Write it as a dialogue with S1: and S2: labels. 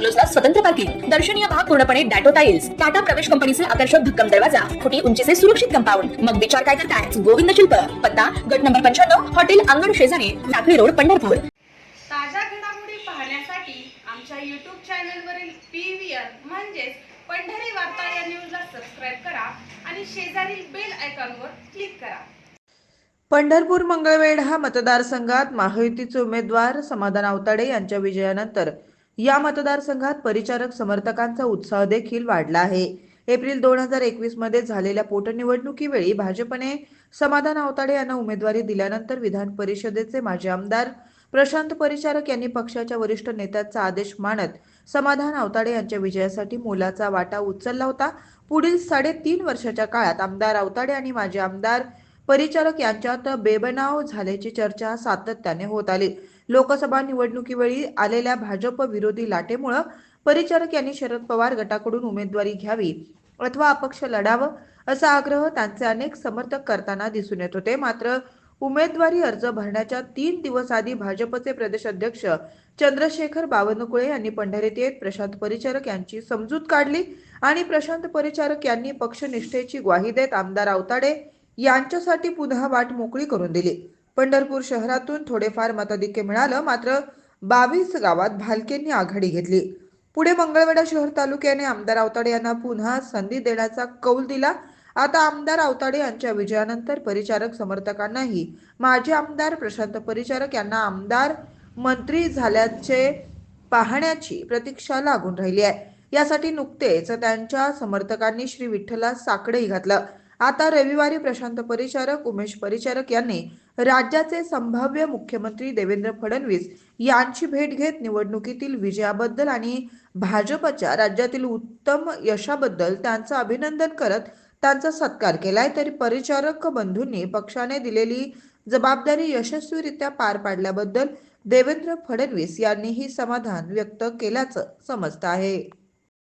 S1: बंगलोजला स्वतंत्र पार्किंग दर्शनीय भाग पूर्णपणे डॅटो टाइल्स टाटा प्रवेश कंपनीचे आकर्षक भक्कम दरवाजा फुटी उंचीचे सुरक्षित कंपाऊंड. मग विचार काय करताय? गोविंद शिल्प. पत्ता गट नंबर पंच्याण्णव हॉटेल अंगण शेजारी लाकडी रोड पंढरपूर.
S2: ताज्या घडामोडी पाहण्यासाठी आमच्या यूट्यूब चॅनलवरील पी व्ही म्हणजेच पंढरी वार्ता या न्यूजला सबस्क्राईब करा आणि शेजारील बेल आयकॉनवर क्लिक करा.
S3: पंढरपूर मंगळवेढा मतदारसंघात महायुतीचे उमेदवार समाधान आवताडे यांच्या विजयानंतर या मतदारसंघात परिचारक समर्थकांचा उत्साह देखील वाढला आहे. एप्रिल दोन हजार एकवीसमध्ये झालेल्या पोटनिवडणुकीवेळी भाजपने समाधान आवताडे यांना उमेदवारी दिल्यानंतर विधान परिषदेचे माजी आमदार प्रशांत परिचारक यांनी पक्षाच्या वरिष्ठ नेत्यांचा आदेश मानत समाधान आवताडे यांच्या विजयासाठी मोलाचा वाटा उचलला होता. पुढील साडेतीन वर्षाच्या काळात आमदार आवताडे आणि माजी आमदार परिचारक यांच्यात बेबनाव झाल्याची चर्चा सातत्याने होत आली. लोकसभा निवडणुकीवेळी आलेल्या भाजप विरोधी लाटेमुळं परिचारक यांनी शरद पवार गटाकडून उमेदवारी घ्यावी अथवा अपक्ष लढावं असा आग्रह त्यांचे अनेक समर्थक करताना दिसून येत होते. मात्र उमेदवारी अर्ज भरण्याच्या तीन दिवस आधी भाजपचे प्रदेशाध्यक्ष चंद्रशेखर बावनकुळे यांनी पंढरीत येत प्रशांत परिचारक यांची समजूत काढली आणि प्रशांत परिचारक यांनी पक्षनिष्ठेची ग्वाही देत आमदार आवताडे यांच्यासाठी पुन्हा वाट मोकळी करून दिली. पंढरपूर शहरातून थोडेफार मताधिक्य मिळालं मात्र बावीस गावात भालकेंनी आघाडी घेतली. पुढे मंगळवेढा शहर तालुक्याने आमदार आवताडे यांना पुन्हा संधी देण्याचा कौल दिला. आता आमदार आवताडे यांच्या विजयानंतर परिचारक समर्थकांनाही माजी आमदार प्रशांत परिचारक यांना आमदार मंत्री झाल्याचे पाहण्याची प्रतीक्षा लागून राहिली आहे. यासाठी नुकतेच त्यांच्या समर्थकांनी श्री विठ्ठला साकडंही घातलं. आता रविवारी प्रशांत परिचारक उमेश परिचारक यांनी राज्याचे संभाव्य मुख्यमंत्री देवेंद्र फडणवीस यांची भेट घेत निवडणुकीतील विजयाबद्दल आणि भाजपच्या राज्यातील उत्तम यशाबद्दल त्यांचं अभिनंदन करत त्यांचा सत्कार केलाय तरी परिचारक बंधूंनी पक्षाने दिलेली जबाबदारी यशस्वीरित्या पार पाडल्याबद्दल देवेंद्र फडणवीस यांनीही समाधान व्यक्त केल्याचं समजतं आहे.